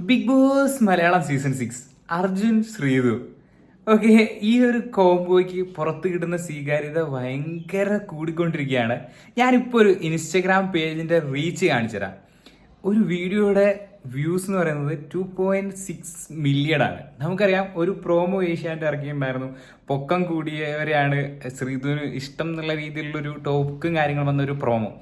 Bigg Boss Malayalam season six Arjun Sreethu. Okay ഈ ഒരു കോംബോയ്ക്ക് പുറത്ത് കിട്ടുന്ന സ്വീകാര്യത ഭയങ്കര കൂടിക്കൊണ്ടിരിക്കുകയാണ്. ഞാനിപ്പോൾ ഒരു ഇൻസ്റ്റഗ്രാം പേജിന്റെ റീച്ച് കാണിച്ചു തരാം. ഒരു വീഡിയോയുടെ വ്യൂസ് എന്ന് പറയുന്നത് ടു പോയിന്റ് സിക്സ് മില്യൺ ആണ്. നമുക്കറിയാം ഒരു പ്രോമോ ഏഷ്യാന്റെ ഇറക്കിയിട്ടുണ്ടായിരുന്നു. പൊക്കം കൂടിയവരെയാണ് ശ്രീധുവിന് ഇഷ്ടം എന്നുള്ള രീതിയിലുള്ളൊരു ടോക്കും കാര്യങ്ങളും വന്ന ഒരു പ്രോമോ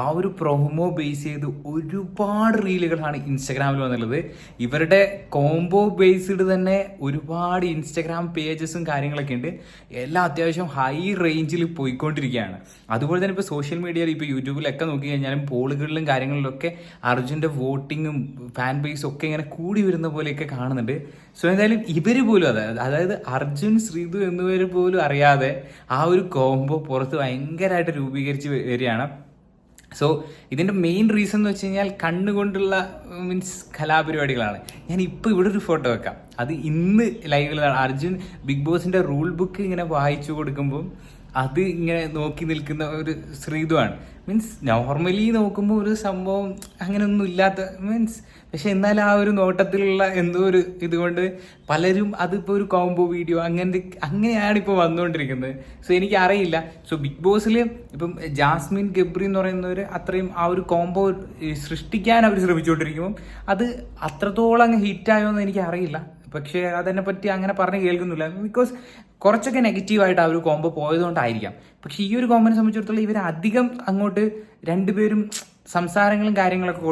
ആ ഒരു പ്രൊമോ ബേസ് ചെയ്ത് ഒരുപാട് റീലുകളാണ് ഇൻസ്റ്റഗ്രാമിൽ വന്നിട്ടുള്ളത്. ഇവരുടെ കോംബോ ബേസ്ഡ് തന്നെ ഒരുപാട് ഇൻസ്റ്റഗ്രാം പേജസും കാര്യങ്ങളൊക്കെ ഉണ്ട് എല്ലാം അത്യാവശ്യം ഹൈ റേഞ്ചിൽ പോയിക്കൊണ്ടിരിക്കുകയാണ് അതുപോലെ തന്നെ ഇപ്പോൾ സോഷ്യൽ മീഡിയയിൽ ഇപ്പോൾ യൂട്യൂബിലൊക്കെ നോക്കി കഴിഞ്ഞാലും പോളുകളിലും കാര്യങ്ങളിലൊക്കെ അർജുന്റെ വോട്ടിങ്ങും ഫാൻ ബേസും ഒക്കെ ഇങ്ങനെ കൂടി വരുന്ന പോലെയൊക്കെ കാണുന്നുണ്ട്. സോ എന്തായാലും ഇവർ പോലും അതായത് അതായത് അർജുൻ ശ്രീതു എന്നിവർ പോലും അറിയാതെ ആ ഒരു കോംബോ പുറത്ത് ഭയങ്കരമായിട്ട് രൂപീകരിച്ച് വരികയാണ്. സോ ഇതിന്റെ മെയിൻ റീസൺ എന്ന് വെച്ച് കഴിഞ്ഞാൽ കണ്ണുകൊണ്ടുള്ള മീൻസ് കലാപരിപാടികളാണ്. ഞാൻ ഇപ്പോൾ ഇവിടെ ഒരു ഫോട്ടോ വെക്കാം. അത് ഇന്ന് ലൈവിലാണ് അർജുൻ ബിഗ് ബോസിന്റെ റൂൾ ബുക്ക് ഇങ്ങനെ വായിച്ചു കൊടുക്കുമ്പോൾ അത് ഇങ്ങനെ നോക്കി നിൽക്കുന്ന ഒരു ശ്രീതുവാണ്. മീൻസ് നോർമലി നോക്കുമ്പോൾ ഒരു സംഭവം അങ്ങനെയൊന്നും ഇല്ലാത്ത മീൻസ് പക്ഷെ എന്നാൽ ആ ഒരു നോട്ടത്തിലുള്ള എന്തോ ഒരു ഇതുകൊണ്ട് പലരും അതിപ്പോൾ ഒരു കോംബോ വീഡിയോ അങ്ങനത്തെ അങ്ങനെയാണ് ഇപ്പോൾ വന്നുകൊണ്ടിരിക്കുന്നത് സോ എനിക്ക് അറിയില്ല സോ ബിഗ് ബോസിൽ ഇപ്പം ജാസ്മിൻ ഗബ്രി എന്ന് പറയുന്നവർ അത്രയും ആ ഒരു കോംബോ സൃഷ്ടിക്കാൻ അവർ ശ്രമിച്ചുകൊണ്ടിരിക്കുമ്പോൾ അത് അത്രത്തോളം അങ്ങ് ഹിറ്റായോ എന്ന് എനിക്ക് അറിയില്ല പക്ഷേ അതിനെ പറ്റി അങ്ങനെ പറഞ്ഞ് കേൾക്കുന്നില്ല. ബിക്കോസ് കുറച്ചൊക്കെ നെഗറ്റീവായിട്ട് ആ ഒരു കോംബോ പോയതുകൊണ്ടായിരിക്കാം. പക്ഷെ ഈ ഒരു കോമ്പിനെ സംബന്ധിച്ചിടത്തോളം ഇവർ അധികം അങ്ങോട്ട് രണ്ടുപേരും സംസാരങ്ങളും കാര്യങ്ങളൊക്കെ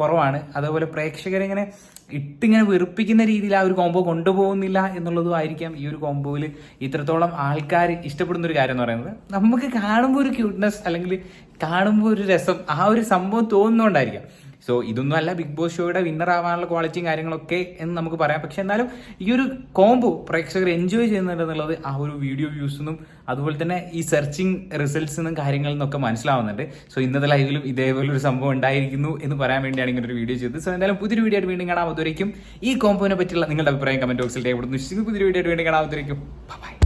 കുറവാണ്. അതുപോലെ അതേപോലെ പ്രേക്ഷകരിങ്ങനെ ഇട്ടിങ്ങനെ വെറുപ്പിക്കുന്ന രീതിയിൽ ആ ഒരു കോംബോ കൊണ്ടുപോകുന്നില്ല എന്നുള്ളതും ആയിരിക്കാം ഈ ഒരു കോംബോയിൽ ഇത്രത്തോളം ആൾക്കാർ ഇഷ്ടപ്പെടുന്ന ഒരു കാര്യം എന്ന് പറയുന്നത്. നമുക്ക് കാണുമ്പോൾ ഒരു ക്യൂട്ട്നെസ് അല്ലെങ്കിൽ കാണുമ്പോൾ ഒരു രസം ആ ഒരു സംഭവം തോന്നുന്നതുകൊണ്ടായിരിക്കാം സോ ഇതൊന്നും അല്ല. ബിഗ് ബോസ് ഷോയുടെ വിന്നർ ആവാനുള്ള ക്വാളിറ്റിയും കാര്യങ്ങളൊക്കെ എന്ന് നമുക്ക് പറയാം. പക്ഷെ എന്നാലും ഈ ഒരു കോംബോ പ്രേക്ഷകർ എൻജോയ് ചെയ്യുന്നുണ്ടെന്നുള്ളത് ആ ഒരു വീഡിയോ വ്യൂസ് നിന്നും അതുപോലെ തന്നെ ഈ സെർച്ചിങ് റിസൾട്ട്സ് നിന്നും കാര്യങ്ങളിൽ നിന്നൊക്കെ മനസ്സിലാവുന്നുണ്ട്. സോ ഇന്നത്തെ ലൈവിലും ഇതേപോലെ ഒരു സംഭവം ഉണ്ടായിരിക്കുന്നു എന്ന് പറയാൻ വേണ്ടിയാണ് ഇങ്ങനെ ഒരു വീഡിയോ ചെയ്തത്. സോ എന്തായാലും പുതിയൊരു വീഡിയോ ആയിട്ട് വീണ്ടും കാണാം. അതുവരേക്കും ഈ കോംബോനെ പറ്റിയുള്ള നിങ്ങളുടെ അഭിപ്രായം കമന്റ് ബോക്സിൽ രേഖപ്പെടുത്തുന്നു. പുതിയൊരു വീഡിയോ ആയിട്ട് വീണ്ടും കാണാം. അതുവരേക്കും. ബൈ